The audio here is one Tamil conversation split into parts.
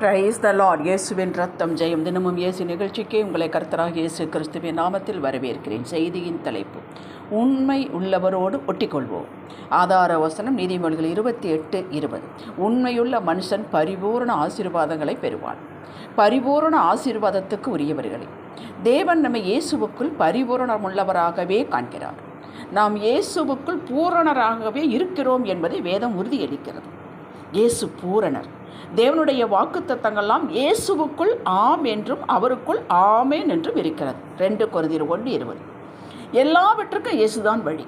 பிரைஸ் த லார்ட் இயேசுவின் ரத்தம் ஜெயம். தினமும் இயேசு நிகழ்ச்சிக்கே உங்களை கர்த்தராக இயேசு கிறிஸ்துவின் நாமத்தில் வரவேற்கிறேன். செய்தியின் தலைப்பு உண்மை உள்ளவரோடு ஒட்டிக்கொள்வோம். ஆதார வசனம் நீதிமொழிகள் இருபத்தி எட்டு இருபது. உண்மையுள்ள மனுஷன் பரிபூரண ஆசீர்வாதங்களை பெறுவான். பரிபூரண ஆசீர்வாதத்துக்கு உரியவர்களே தேவன் நம்மை இயேசுவுக்குள் பரிபூரணமுள்ளவராகவே காண்கிறார். நாம் இயேசுவுக்குள் பூரணராகவே இருக்கிறோம் என்பதை வேதம் உறுதியளிக்கிறது. இயேசு பூரணர். தேவனுடைய வாக்குத்தத்தங்கள்லாம் இயேசுவுக்குள் ஆம் என்றும் அவருக்குள் ஆமேன் என்றும் இருக்கிறது. ரெண்டு கொருதிர் ஒன்று இருபது. எல்லாவற்றுக்கும் இயேசுதான் வழி.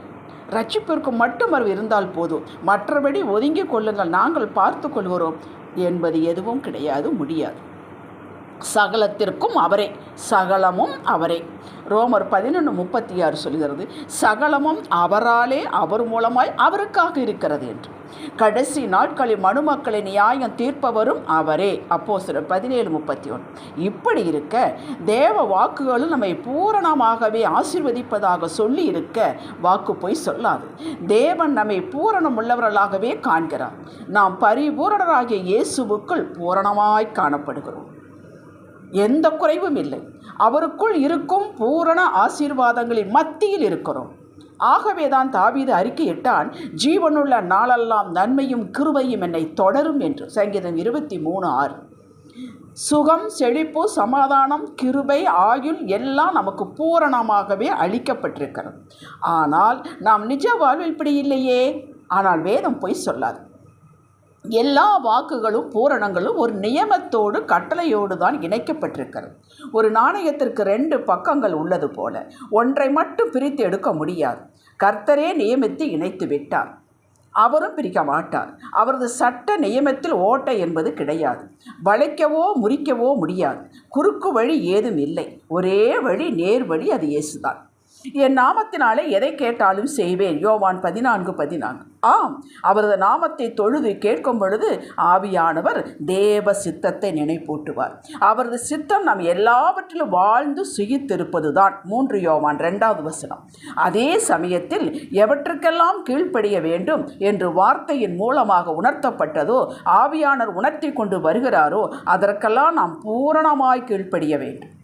ரட்சிப்பிற்கு மட்டும் அவர் இருந்தால் போதும். மற்றபடி ஒதுங்கிக் கொள்ளுங்கள். நாங்கள் பார்த்து கொள்கிறோம். என்பது எதுவும் கிடையாது முடியாது. சகலத்திற்கும் அவரே. சகலமும் அவரே. ரோமர் பதினொன்று முப்பத்தி ஆறு சொல்கிறது சகலமும் அவராலே அவர் மூலமாய் அவருக்காக இருக்கிறது என்று. கடைசி நாட்களில் மனுமக்களை நியாயம் தீர்ப்பவரும் அவரே. அப்போ சில பதினேழு முப்பத்தி ஒன்று இப்படி இருக்க தேவ வாக்குகளும் நம்மை பூரணமாகவே ஆசிர்வதிப்பதாக சொல்லி இருக்க வாக்கு போய் சொல்லாது. தேவன் நம்மை பூரணம் உள்ளவர்களாகவே காண்கிறார். நாம் பரிபூரணராகிய இயேசுவுக்குள் பூரணமாய் காணப்படுகிறோம். எந்த குறைவும் இல்லை. அவருக்குள் இருக்கும் பூரண ஆசீர்வாதங்களின் மத்தியில் இருக்கிறோம். ஆகவே தான் தாவீது அறிக்கையிட்டான் ஜீவனுள்ள நாளெல்லாம் நன்மையும் கிருபையும் என்னை தொடரும் என்று. சங்கீதம் இருபத்தி மூணு ஆறு. சுகம் செழிப்பு சமாதானம் கிருபை ஆயுள் எல்லாம் நமக்கு பூரணமாகவே அளிக்கப்பட்டிருக்கிறது. ஆனால் நாம் நிஜ வாழ்வில் இப்படி இல்லையே? ஆனால் வேதம் பொய் சொல்லாது. எல்லா வாக்குகளும் பூரணங்களும் ஒரு நியமத்தோடு கட்டளையோடு தான் இணைக்கப்பட்டிருக்கிறது. ஒரு நாணயத்திற்கு ரெண்டு பக்கங்கள் உள்ளது போல ஒன்றை மட்டும் பிரித்து எடுக்க முடியாது. கர்த்தரே நியமித்து இணைத்து விட்டார். அவரும் பிரிக்க மாட்டார். அவரது சட்ட நியமத்தில் ஓட்டை என்பது கிடையாது. வளைக்கவோ முறிக்கவோ முடியாது. குறுக்கு வழி ஏதும் இல்லை. ஒரே வழி நேர் வழி அது இயேசுதான். என் நாமத்தினாலே எதை கேட்டாலும் செய்வேன். யோவான் பதினான்கு பதினான்கு. ஆம் அவரது நாமத்தை தொழுது கேட்கும் பொழுது ஆவியானவர் தேவ சித்தத்தை நினைப்பூட்டுவார். அவரது சித்தம் நாம் எல்லாவற்றிலும் வாழ்ந்து சுயித்திருப்பது தான் மூன்று யோவான் ரெண்டாவது வசனம். அதே சமயத்தில் எவற்றுக்கெல்லாம் கீழ்ப்படிய வேண்டும் என்று வார்த்தையின் மூலமாக உணர்த்தப்பட்டதோ ஆவியானர் உணர்த்தி கொண்டு வருகிறாரோ அதற்கெல்லாம் நாம் பூரணமாய் கீழ்ப்படிய வேண்டும்.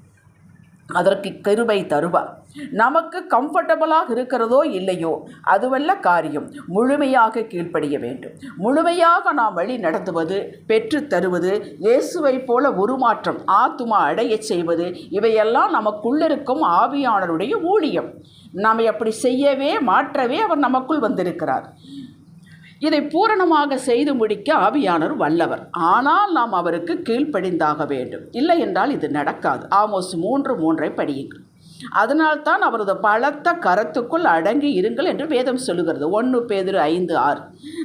அதற்கு கருவை தருவார். நமக்கு கம்ஃபர்டபுளாக இருக்கிறதோ இல்லையோ அதுவல்ல காரியம். முழுமையாக கீழ்ப்படிய வேண்டும். முழுமையாக நாம் வழி நடத்துவது பெற்று தருவது இயேசுவை போல உருமாற்றம் ஆத்துமா அடையச் செய்வது இவையெல்லாம் நமக்குள்ளிருக்கும் ஆவியானருடைய ஊழியம். நாம் அப்படி செய்யவே மாற்றவே அவர் நமக்குள் வந்திருக்கிறார். இதை பூரணமாக செய்து முடிக்க ஆவியானவர் வல்லவர். ஆனால் நாம் அவருக்கு கீழ்ப்படிந்தாக வேண்டும். இல்லை என்றால் இது நடக்காது. ஆமோஸ் மூன்று மூன்றை படியுங்கள். அதனால்தான் அவரது பலத்த கரத்துக்குள் அடங்கி இருங்கள் என்று வேதம் சொல்லுகிறது. ஒன்று பேதிரு ஐந்து ஆறு.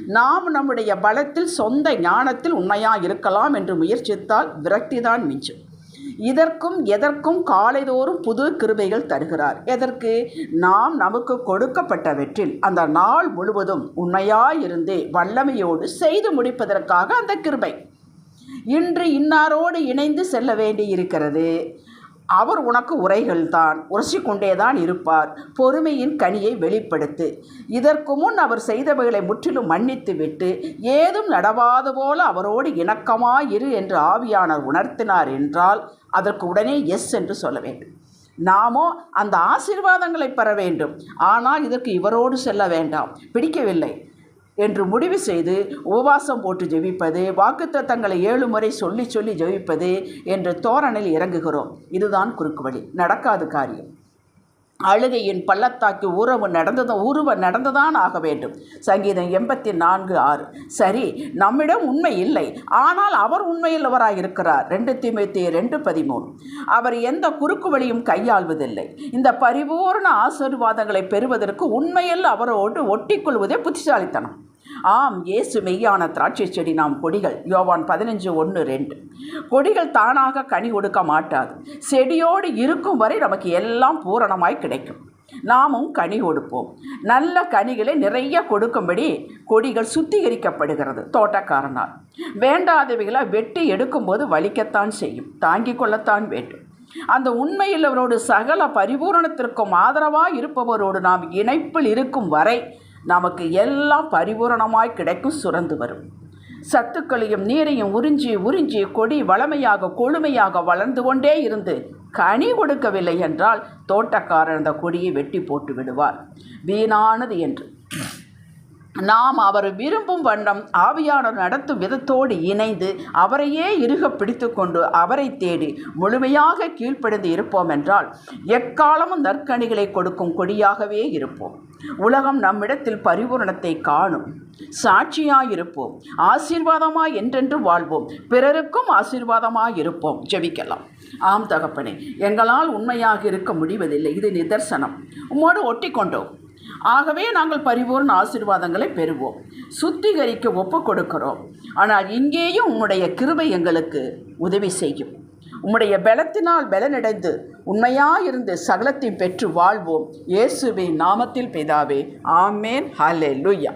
நாம் நம்முடைய பலத்தில் சொந்த ஞானத்தில் உண்மையாக இருக்கலாம் என்று முயற்சித்தால் விரக்திதான் மிஞ்சும். இதற்கும் எதற்கும் காலைதோறும் புது கிருபைகள் தருகிறார். எதற்கு? நாம் நமக்கு கொடுக்கப்பட்டவற்றில் அந்த நாள் முழுவதும் உண்மையாயிருந்து வல்லமையோடு செய்து முடிப்பதற்காக அந்த கிருபை. இன்று இன்னாரோடு இணைந்து செல்ல வேண்டி இருக்கிறது அவர் உனக்கு உரைகள் தான் உரசிக்கொண்டே தான் இருப்பார். பொறுமையின் கனியை வெளிப்படுத்து. இதற்கு முன் அவர் செய்தவைகளை முற்றிலும் மன்னித்து விட்டு ஏதும் நடவாத போல அவரோடு இணக்கமாயிரு என்று ஆவியானவர் உணர்த்தினார் என்றால் அதற்கு உடனே எஸ் என்று சொல்ல வேண்டும். நாமோ அந்த ஆசீர்வாதங்களை பெற வேண்டும். ஆனால் இதற்கு இவரோடு செல்ல வேண்டாம். பிடிக்கவில்லை. என்று முடிவு செய்து உபவாசம் போட்டு ஜெபிப்பது வாக்குத்தத்தங்களை ஏழு முறை சொல்லி சொல்லி ஜெபிப்பது என்று தோரணில் இறங்குகிறோம். இதுதான் குறுக்கு வழி. நடக்காது காரியம். அழுகையின் பள்ளத்தாக்கு உறவு நடந்தது உருவ நடந்துதான் ஆக வேண்டும். சங்கீதம் எண்பத்தி நான்கு ஆறு. சரி நம்மிடம் உண்மை இல்லை. ஆனால் அவர் உண்மையுள்ளவராக இருக்கிறார். ரெண்டு திமுத்தி ரெண்டு பதிமூணு. அவர் எந்த குறுக்கு வழியும் கையாள்வதில்லை. இந்த பரிபூர்ண ஆசீர்வாதங்களை பெறுவதற்கு உண்மையில் அவரோடு ஒட்டிக்கொள்வதே புத்திசாலித்தனம். ஆம் இயேசு மெய்யான திராட்சை செடி நாம் கொடிகள். யோவான் பதினஞ்சு ஒன்று ரெண்டு. கொடிகள் தானாக கனி கொடுக்க மாட்டாது. செடியோடு இருக்கும் வரை நமக்கு எல்லாம் பூரணமாய் கிடைக்கும். நாமும் கனி கொடுப்போம் நல்ல கனிகளை நிறைய கொடுக்கும்படி கொடிகள் சுத்திகரிக்கப்படுகிறது தோட்டக்காரனால். வேண்டாதவைகளை வெட்டி எடுக்கும்போது வலிக்கத்தான் செய்யும். தாங்கிக் கொள்ளத்தான் வேண்டும். அந்த உண்மையுள்ளவரோடு சகல பரிபூரணத்திற்கும் ஆதரவாக இருப்பவரோடு நாம் இணைப்பில் இருக்கும் வரை நமக்கு எல்லாம் பரிபூரணமாய் கிடைக்கும் சுரந்து வரும். சத்துக்களையும் நீரையும் உறிஞ்சி உறிஞ்சி கொடி வளமையாக கொழுமையாக வளர்ந்து கொண்டே இருந்து கனி கொடுக்கவில்லை என்றால் தோட்டக்காரர் அந்த கொடியை வெட்டி போட்டு விடுவார். வீணானது என்று. நாம் அவர் விரும்பும் வண்ணம் ஆவியானவர் நடத்தும் விதத்தோடு இணைந்து அவரையே இருக பிடித்து கொண்டு அவரை தேடி முழுமையாக கீழ்ப்படிந்து இருப்போம் என்றால் எக்காலமும் நற்கனிகளை கொடுக்கும் கொடியாகவே இருப்போம். உலகம் நம்மிடத்தில் பரிபூரணத்தை காணும். சாட்சியாயிருப்போம். ஆசீர்வாதமாய் என்றென்று வாழ்வோம். பிறருக்கும் ஆசீர்வாதமாய் இருப்போம். ஜெபிக்கலாம். ஆம் தகப்பனே எங்களால் உண்மையாக இருக்க முடிவதில்லை. இது நிதர்சனம். உம்மோடு ஒட்டி கொண்டோம் ஆகவே நாங்கள் பரிபூர்ண ஆசீர்வாதங்களை பெறுவோம். சுத்திகரிக்க ஒப்பு கொடுக்கிறோம் ஆனால் இங்கேயும் உம்முடைய கிருபை எங்களுக்கு உதவி செய்யும். உம்முடைய பலத்தினால் பலனடைந்து உண்மையாயிருந்து சகலத்தையும் பெற்று வாழ்வோம். இயேசுவின் நாமத்தில் பிதாவே ஆமேன். லுயா